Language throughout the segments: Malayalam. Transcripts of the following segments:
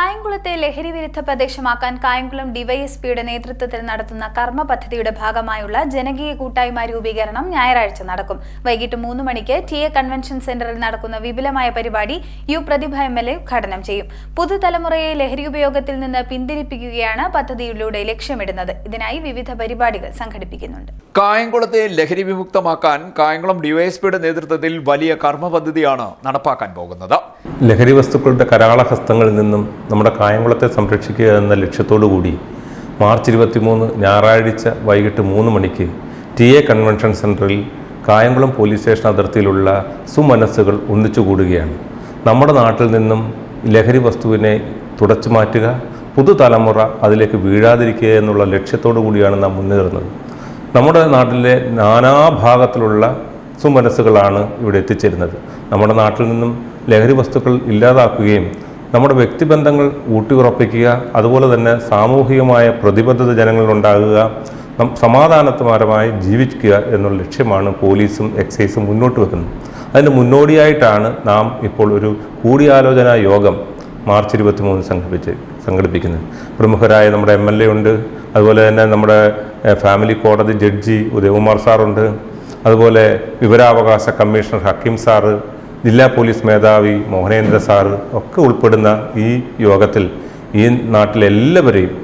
കായംകുളത്തെ ലഹരി വിരുദ്ധ പ്രദേശമാക്കാൻ കായംകുളം ഡിവൈഎസ്പിയുടെ നേതൃത്വത്തിൽ നടത്തുന്ന കർമ്മ പദ്ധതിയുടെ ഭാഗമായുള്ള ജനകീയ കൂട്ടായ്മ രൂപീകരണം ഞായറാഴ്ച നടക്കും. വൈകിട്ട് മൂന്ന് മണിക്ക് ടി എ കൺവെൻഷൻ സെന്ററിൽ നടക്കുന്ന വിപുലമായ പരിപാടി U Prathibha M L A ഉദ്ഘാടനം ചെയ്യും. പുതുതലമുറയെ ലഹരി ഉപയോഗത്തിൽ നിന്ന് പിന്തിരിപ്പിക്കുകയാണ് പദ്ധതിയിലൂടെ ലക്ഷ്യമിടുന്നത്. ഇതിനായി വിവിധ പരിപാടികൾ സംഘടിപ്പിക്കുന്നുണ്ട്. കായംകുളത്തെ ലഹരി വിമുക്തമാക്കാൻ കായംകുളം ഡിവൈഎസ്പിയുടെ നേതൃത്വത്തിൽ വലിയ കർമ്മ പദ്ധതിയാണ് നടപ്പാക്കാൻ പോകുന്നത്. ലഹരി വസ്തുക്കളുടെ കരാളഹസ്തങ്ങളിൽ നിന്നും നമ്മുടെ കായംകുളത്തെ സംരക്ഷിക്കുക എന്ന ലക്ഷ്യത്തോടു കൂടി മാർച്ച് ഇരുപത്തിമൂന്ന് ഞായറാഴ്ച വൈകിട്ട് മൂന്ന് മണിക്ക് ടി എ കൺവെൻഷൻ സെന്ററിൽ കായംകുളം പോലീസ് സ്റ്റേഷൻ അതിർത്തിയിലുള്ള സുമനസ്സുകൾ ഒന്നിച്ചുകൂടുകയാണ് നമ്മുടെ നാട്ടിൽ നിന്നും ലഹരി വസ്തുവിനെ തുടച്ചു മാറ്റുക പുതുതലമുറ അതിലേക്ക് വീഴാതിരിക്കുക എന്നുള്ള ലക്ഷ്യത്തോടു കൂടിയാണ് നാം മുന്നേറുന്നത്. നമ്മുടെ നാട്ടിലെ നാനാഭാഗത്തിലുള്ള സുമനസ്സുകളാണ് ഇവിടെ എത്തിച്ചേരുന്നത്. നമ്മുടെ നാട്ടിൽ നിന്നും ലഹരി വസ്തുക്കൾ ഇല്ലാതാക്കുകയും നമ്മുടെ വ്യക്തിബന്ധങ്ങൾ ഊട്ടിയുറപ്പിക്കുക അതുപോലെ തന്നെ സാമൂഹികമായ പ്രതിബദ്ധത ജനങ്ങളിലുണ്ടാകുക സമാധാനപരമായി ജീവിക്കുക എന്നുള്ള ലക്ഷ്യമാണ് പോലീസും എക്സൈസും മുന്നോട്ട് വെക്കുന്നത്. അതിന് മുന്നോടിയായിട്ടാണ് നാം ഇപ്പോൾ ഒരു കൂടിയാലോചനാ യോഗം മാർച്ച് ഇരുപത്തി മൂന്ന് സംഘടിപ്പിച്ച് സംഘടിപ്പിക്കുന്നത്. പ്രമുഖരായ നമ്മുടെ എം എൽ എ ഉണ്ട്. അതുപോലെ തന്നെ നമ്മുടെ ഫാമിലി കോടതി ജഡ്ജി ഉദയകുമാർ സാറുണ്ട്. അതുപോലെ വിവരാവകാശ കമ്മീഷണർ ഹക്കീം സാറ് ജില്ലാ പോലീസ് മേധാവി മോഹനേന്ദ്ര സാറ് ഒക്കെ ഉൾപ്പെടുന്ന ഈ യോഗത്തിൽ ഈ നാട്ടിലെല്ലാവരെയും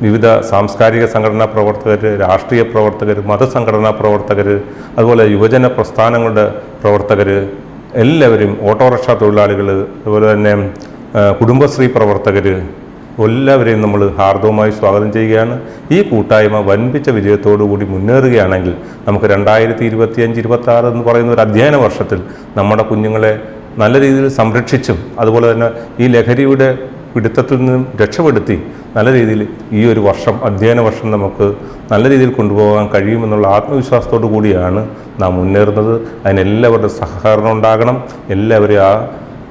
വിവിധ സാംസ്കാരിക സംഘടനാ പ്രവർത്തകർ രാഷ്ട്രീയ പ്രവർത്തകർ മതസംഘടനാ പ്രവർത്തകർ അതുപോലെ യുവജന പ്രസ്ഥാനങ്ങളുടെ പ്രവർത്തകർ എല്ലാവരും ഓട്ടോറിക്ഷ തൊഴിലാളികൾ അതുപോലെ തന്നെ കുടുംബശ്രീ പ്രവർത്തകർ എല്ലാവരെയും നമ്മൾ ഹാർദവുമായി സ്വാഗതം ചെയ്യുകയാണ്. ഈ കൂട്ടായ്മ വൻപിച്ച വിജയത്തോടു കൂടി മുന്നേറുകയാണെങ്കിൽ നമുക്ക് രണ്ടായിരത്തി ഇരുപത്തിയഞ്ച് ഇരുപത്തി ആറ് എന്ന് പറയുന്ന ഒരു അധ്യയന വർഷത്തിൽ നമ്മുടെ കുഞ്ഞുങ്ങളെ നല്ല രീതിയിൽ സംരക്ഷിച്ചും അതുപോലെ തന്നെ ഈ ലഹരിയുടെ പിടുത്തത്തിൽ നിന്നും രക്ഷപ്പെടുത്തി നല്ല രീതിയിൽ ഈ ഒരു വർഷം അധ്യയന വർഷം നമുക്ക് നല്ല രീതിയിൽ കൊണ്ടുപോകാൻ കഴിയുമെന്നുള്ള ആത്മവിശ്വാസത്തോടു കൂടിയാണ് നാം മുന്നേറുന്നത്. അതിനെല്ലാവരുടെ സഹകരണം ഉണ്ടാകണം. എല്ലാവരെയും ആ,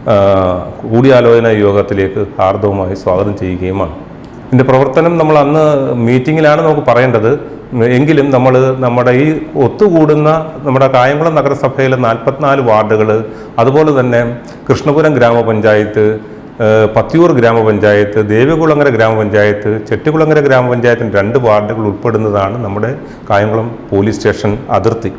കൂടിയാലോചന യോഗത്തിലേക്ക് ഹാർദവുമായി സ്വാഗതം ചെയ്യുകയുമാണ്. ഇതിന്റെ പ്രവർത്തനം നമ്മൾ അന്ന് മീറ്റിങ്ങിലാണ് നമുക്ക് പറയേണ്ടത്. എങ്കിലും നമ്മൾ നമ്മുടെ ഈ ഒത്തുകൂടുന്ന നമ്മുടെ കായംകുളം നഗരസഭയിലെ നാൽപ്പത്തിനാല് വാർഡുകൾ അതുപോലെ തന്നെ കൃഷ്ണപുരം ഗ്രാമപഞ്ചായത്ത് പത്തിയൂർ ഗ്രാമപഞ്ചായത്ത് ദേവികുളങ്ങര ഗ്രാമപഞ്ചായത്ത് ചെട്ടികുളങ്ങര ഗ്രാമപഞ്ചായത്തിന് രണ്ട് വാർഡുകൾ ഉൾപ്പെടുന്നതാണ് നമ്മുടെ കായംകുളം പോലീസ് സ്റ്റേഷൻ അതിർത്തി.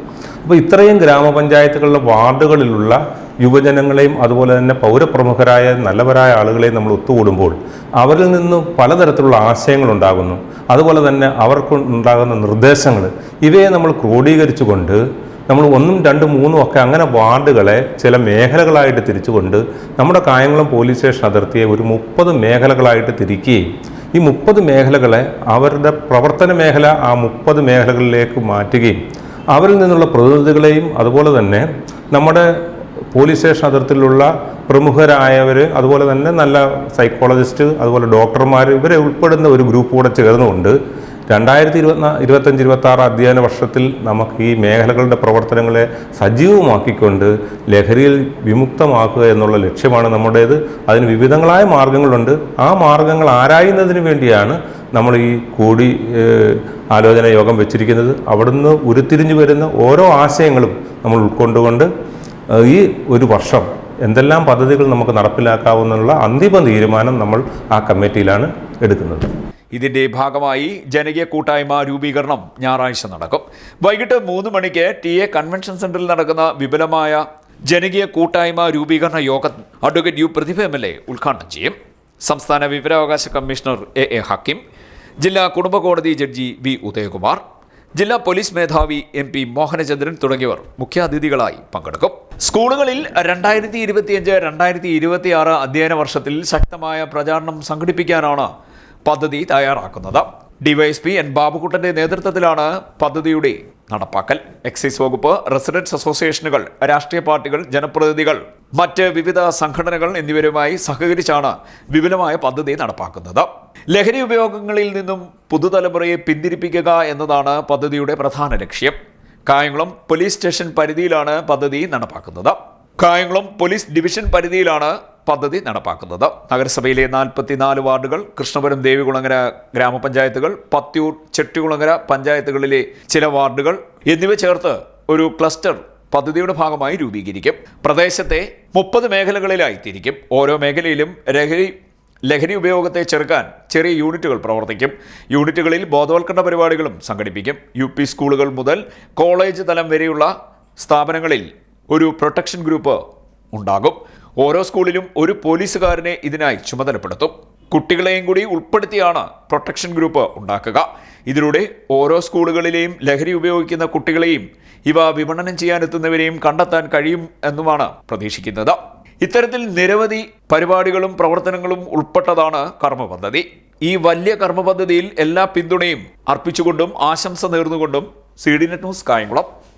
അപ്പോൾ ഇത്രയും ഗ്രാമപഞ്ചായത്തുകളിലെ വാർഡുകളിലുള്ള യുവജനങ്ങളെയും അതുപോലെ തന്നെ പൗരപ്രമുഖരായ നല്ലവരായ ആളുകളെയും നമ്മൾ ഒത്തുകൂടുമ്പോൾ അവരിൽ നിന്നും പലതരത്തിലുള്ള ആശയങ്ങൾ ഉണ്ടാകുന്നു അതുപോലെ തന്നെ അവർക്ക് ഉണ്ടാകുന്ന നിർദ്ദേശങ്ങൾ. ഇവയെ നമ്മൾ ക്രോഡീകരിച്ചുകൊണ്ട് നമ്മൾ ഒന്നും രണ്ടും മൂന്നും ഒക്കെ അങ്ങനെ വാർഡുകളെ ചില മേഖലകളായിട്ട് തിരിച്ചുകൊണ്ട് നമ്മുടെ കായംകുളം പോലീസ് സ്റ്റേഷൻ അതിർത്തിയെ ഒരു മുപ്പത് മേഖലകളായിട്ട് തിരിക്കുകയും ഈ മുപ്പത് മേഖലകളെ അവരുടെ പ്രവർത്തന മേഖല ആ മുപ്പത് മേഖലകളിലേക്ക് മാറ്റുകയും അവരിൽ നിന്നുള്ള പ്രതിനിധികളെയും അതുപോലെ തന്നെ നമ്മുടെ പോലീസ് സ്റ്റേഷൻ അതിർത്തിയിലുള്ള പ്രമുഖരായവർ അതുപോലെ തന്നെ നല്ല സൈക്കോളജിസ്റ്റ് അതുപോലെ ഡോക്ടർമാർ ഇവരെ ഉൾപ്പെടുന്ന ഒരു ഗ്രൂപ്പ് കൂടെ ചേർന്നുകൊണ്ട് രണ്ടായിരത്തി ഇരുപത്തിനാ ഇരുപത്തഞ്ച് ഇരുപത്തി ആറ് അധ്യയന വർഷത്തിൽ നമുക്ക് ഈ മേഖലകളുടെ പ്രവർത്തനങ്ങളെ സജീവമാക്കിക്കൊണ്ട് ലഹരിയിൽ വിമുക്തമാക്കുക എന്നുള്ള ലക്ഷ്യമാണ് നമ്മുടേത്. അതിന് വിവിധങ്ങളായ മാർഗങ്ങളുണ്ട്. ആ മാർഗങ്ങൾ ആരായുന്നതിന് വേണ്ടിയാണ് നമ്മൾ ഈ കൂടി ആലോചന യോഗം വെച്ചിരിക്കുന്നത്. അവിടുന്ന് ഉരുത്തിരിഞ്ഞു വരുന്ന ഓരോ ആശയങ്ങളും നമ്മൾ ഉൾക്കൊണ്ടുകൊണ്ട് ഈ ഒരു വർഷം എന്തെല്ലാം പദ്ധതികൾ നമുക്ക് നടപ്പിലാക്കാവുന്നുള്ള അന്തിമ തീരുമാനം നമ്മൾ ആ കമ്മിറ്റിയിലാണ് എടുക്കുന്നത്. ഇതിന്റെ ഭാഗമായി ജനകീയ കൂട്ടായ്മ രൂപീകരണം ഞായറാഴ്ച നടക്കും. വൈകിട്ട് മൂന്ന് മണിക്ക് ടി എ കൺവെൻഷൻ സെന്ററിൽ നടക്കുന്ന വിപുലമായ ജനകീയ കൂട്ടായ്മ രൂപീകരണ യോഗം advocate U Prathibha M L A ഉദ്ഘാടനം ചെയ്യും. സംസ്ഥാന വിവരാവകാശ കമ്മീഷണർ എ എ ഹക്കിം ജില്ലാ കുടുംബ കോടതി ജഡ്ജി വി ഉദയകുമാർ ജില്ലാ പോലീസ് മേധാവി എം പി മോഹനചന്ദ്രൻ തുടങ്ങിയവർ മുഖ്യാതിഥികളായി പങ്കെടുക്കും. സ്കൂളുകളിൽ രണ്ടായിരത്തി ഇരുപത്തിയഞ്ച് രണ്ടായിരത്തി ഇരുപത്തിയാറ് അധ്യയന വർഷത്തിൽ ശക്തമായ പ്രചാരണം സംഘടിപ്പിക്കാനാണ് പദ്ധതി തയ്യാറാക്കുന്നത്. ഡിവൈഎസ്പി എൻ ബാബുക്കുട്ടന്റെ നേതൃത്വത്തിലാണ് പദ്ധതിയുടെ നടപ്പാക്കൽ. എക്സൈസ് വകുപ്പ് റെസിഡൻസ് അസോസിയേഷനുകൾ രാഷ്ട്രീയ പാർട്ടികൾ ജനപ്രതിനിധികൾ മറ്റ് വിവിധ സംഘടനകൾ എന്നിവരുമായി സഹകരിച്ചാണ് വിപുലമായ പദ്ധതി നടപ്പാക്കുന്നത്. ലഹരി ഉപയോഗങ്ങളിൽ നിന്നും പുതുതലമുറയെ പിന്തിരിപ്പിക്കുക എന്നതാണ് പദ്ധതിയുടെ പ്രധാന ലക്ഷ്യം. കായംകുളം പോലീസ് സ്റ്റേഷൻ പരിധിയിലാണ് പദ്ധതി നടപ്പാക്കുന്നത്. കായംകുളം പോലീസ് ഡിവിഷൻ പരിധിയിലാണ് പദ്ധതി നടപ്പാക്കുന്നത്. നഗരസഭയിലെ നാൽപ്പത്തിനാല് വാർഡുകൾ കൃഷ്ണപുരം ദേവികുളങ്ങര ഗ്രാമപഞ്ചായത്തുകൾ പത്തിയൂർ ചെട്ടികുളങ്ങര പഞ്ചായത്തുകളിലെ ചില വാർഡുകൾ എന്നിവ ചേർത്ത് ഒരു ക്ലസ്റ്റർ പദ്ധതിയുടെ ഭാഗമായി രൂപീകരിക്കും. പ്രദേശത്തെ മുപ്പത് മേഖലകളിലായി തിരിക്കും ഓരോ മേഖലയിലും രഹരി ലഹരി ഉപയോഗത്തെ ചെറുക്കാൻ ചെറിയ യൂണിറ്റുകൾ പ്രവർത്തിക്കും. യൂണിറ്റുകളിൽ ബോധവൽക്കരണ പരിപാടികളും സംഘടിപ്പിക്കും. യു സ്കൂളുകൾ മുതൽ കോളേജ് തലം വരെയുള്ള സ്ഥാപനങ്ങളിൽ ഒരു പ്രൊട്ടക്ഷൻ ഗ്രൂപ്പ് ഉണ്ടാകും. ഓരോ സ്കൂളിലും ഒരു പോലീസുകാരനെ ഇതിനായി ചുമതലപ്പെടുത്തും. കുട്ടികളെയും കൂടി ഉൾപ്പെടുത്തിയാണ് പ്രൊട്ടക്ഷൻ ഗ്രൂപ്പ് ഉണ്ടാക്കുക. ഇതിലൂടെ ഓരോ സ്കൂളുകളിലെയും ലഹരി ഉപയോഗിക്കുന്ന കുട്ടികളെയും ഇവ വിപണനം ചെയ്യാനെത്തുന്നവരെയും കണ്ടെത്താൻ കഴിയും എന്നുമാണ് പ്രതീക്ഷിക്കുന്നത്. ഇത്തരത്തിൽ നിരവധി പരിപാടികളും പ്രവർത്തനങ്ങളും ഉൾപ്പെട്ടതാണ് കർമ്മ പദ്ധതി ഈ വലിയ കർമ്മപദ്ധതിയിൽ എല്ലാ പിന്തുണയും അർപ്പിച്ചുകൊണ്ടും ആശംസ നേർന്നുകൊണ്ടും C D net news Kayamkulam.